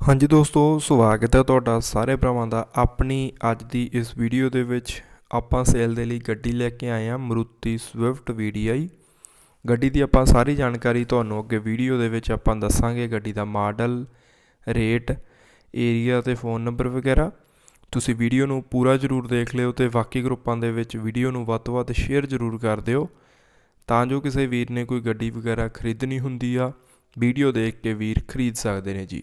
ਹਾਂਜੀ ਦੋਸਤੋ, ਸਵਾਗਤ ਹੈ ਤੁਹਾਡਾ ਸਾਰੇ ਭਰਾਵਾਂ ਦਾ ਆਪਣੀ ਅੱਜ ਦੀ ਇਸ ਵੀਡੀਓ ਦੇ ਵਿੱਚ। ਆਪਾਂ ਸੇਲ ਦੇ ਲਈ ਗੱਡੀ ਲੈ ਕੇ ਆਏ ਹਾਂ, ਮਰੂਤੀ ਸਵਿਫਟ VDI ਗੱਡੀ ਦੀ ਆਪਾਂ ਸਾਰੀ ਜਾਣਕਾਰੀ ਤੁਹਾਨੂੰ ਅੱਗੇ ਵੀਡੀਓ ਦੇ ਵਿੱਚ ਆਪਾਂ ਦੱਸਾਂਗੇ, ਗੱਡੀ ਦਾ ਮਾਡਲ, ਰੇਟ ਏਰੀਆ ਤੇ ਫੋਨ ਨੰਬਰ ਵਗੈਰਾ। ਤੁਸੀਂ ਵੀਡੀਓ ਨੂੰ ਪੂਰਾ ਜ਼ਰੂਰ ਦੇਖ ਲਿਓ ਤੇ ਬਾਕੀ ਗਰੁੱਪਾਂ ਦੇ ਵਿੱਚ ਵੀਡੀਓ ਨੂੰ ਵੱਧ ਤੋਂ ਵੱਧ ਸ਼ੇਅਰ ਜ਼ਰੂਰ ਕਰ ਦਿਓ। ਤਾਂ ਜੋ ਕਿਸੇ ਵੀਰ ਨੇ ਕੋਈ ਗੱਡੀ ਵਗੈਰਾ ਖਰੀਦਣੀ ਹੁੰਦੀ ਆ ਵੀਡੀਓ ਦੇਖ ਕੇ ਵੀਰ ਖਰੀਦ ਸਕਦੇ ਨੇ ਜੀ।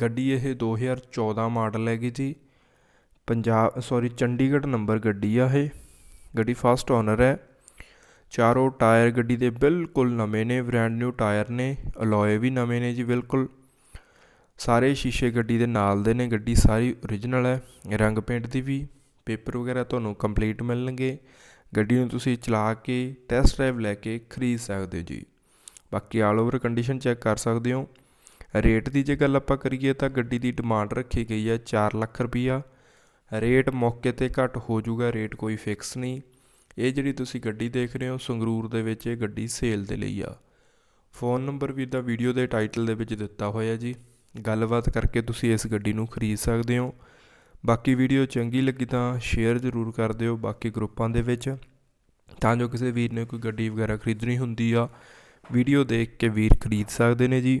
ਗੱਡੀ ਇਹ 2014 ਮਾਡਲ ਹੈਗੀ ਜੀ। ਪੰਜਾਬ ਸੋਰੀ ਚੰਡੀਗੜ੍ਹ ਨੰਬਰ ਗੱਡੀ ਆ ਇਹ। ਗੱਡੀ ਫਸਟ ਓਨਰ ਹੈ। ਚਾਰੋਂ ਟਾਇਰ ਗੱਡੀ ਦੇ ਬਿਲਕੁਲ ਨਵੇਂ ਨੇ ਬ੍ਰੈਂਡ ਨਿਊ ਟਾਇਰ ਨੇ ਅਲੋਏ ਵੀ ਨਵੇਂ ਨੇ ਜੀ ਬਿਲਕੁਲ। ਸਾਰੇ ਸ਼ੀਸ਼ੇ ਗੱਡੀ ਦੇ ਨਾਲ ਦੇ ਨੇ, ਗੱਡੀ ਸਾਰੀ ਓਰੀਜਨਲ ਹੈ। ਰੰਗ ਪੇਂਟ ਦੀ ਵੀ ਪੇਪਰ ਵਗੈਰਾ ਤੁਹਾਨੂੰ ਕੰਪਲੀਟ ਮਿਲਣਗੇ। ਗੱਡੀ ਨੂੰ ਤੁਸੀਂ ਚਲਾ ਕੇ ਟੈਸਟ ਡਰਾਈਵ ਲੈ ਕੇ ਖਰੀਦ ਸਕਦੇ ਹੋ ਜੀ। ਬਾਕੀ ਆਲ ਓਵਰ ਕੰਡੀਸ਼ਨ ਚੈੱਕ ਕਰ ਸਕਦੇ ਹੋ। ਰੇਟ ਦੀ ਜੇ ਗੱਲ ਆਪਾਂ ਕਰੀਏ ਤਾਂ ਗੱਡੀ ਦੀ ਡਿਮਾਂਡ ਰੱਖੀ ਗਈ ਹੈ 4 ਲੱਖ ਰੁਪਈਆ। ਰੇਟ ਮੌਕੇ ਤੇ ਘੱਟ ਹੋ ਜਾਊਗਾ, ਰੇਟ ਕੋਈ ਫਿਕਸ ਨਹੀਂ। ਇਹ ਜਿਹੜੀ ਤੁਸੀਂ ਗੱਡੀ ਦੇਖ ਰਹੇ ਹੋ, ਸੰਗਰੂਰ ਦੇ ਵਿੱਚ ਇਹ ਗੱਡੀ ਸੇਲ ਦੇ ਲਈ ਆ। ਫੋਨ ਨੰਬਰ ਵੀ ਦਾ ਵੀਡੀਓ ਦੇ ਟਾਈਟਲ ਦੇ ਵਿੱਚ ਦਿੱਤਾ ਹੋਇਆ ਜੀ। ਗੱਲਬਾਤ ਕਰਕੇ ਤੁਸੀਂ ਇਸ ਗੱਡੀ ਨੂੰ ਖਰੀਦ ਸਕਦੇ ਹੋ। ਬਾਕੀ ਵੀਡੀਓ ਚੰਗੀ ਲੱਗੀ ਤਾਂ ਸ਼ੇਅਰ ਜ਼ਰੂਰ ਕਰ ਦਿਓ ਬਾਕੀ ਗਰੁੱਪਾਂ ਦੇ ਵਿੱਚ। ਤਾਂ ਜੋ ਕਿਸੇ ਵੀਰ ਨੇ ਕੋਈ ਗੱਡੀ ਵਗੈਰਾ ਖਰੀਦਣੀ ਹੁੰਦੀ ਆ ਵੀਡੀਓ ਦੇਖ ਕੇ ਵੀਰ ਖਰੀਦ ਸਕਦੇ ਨੇ ਜੀ।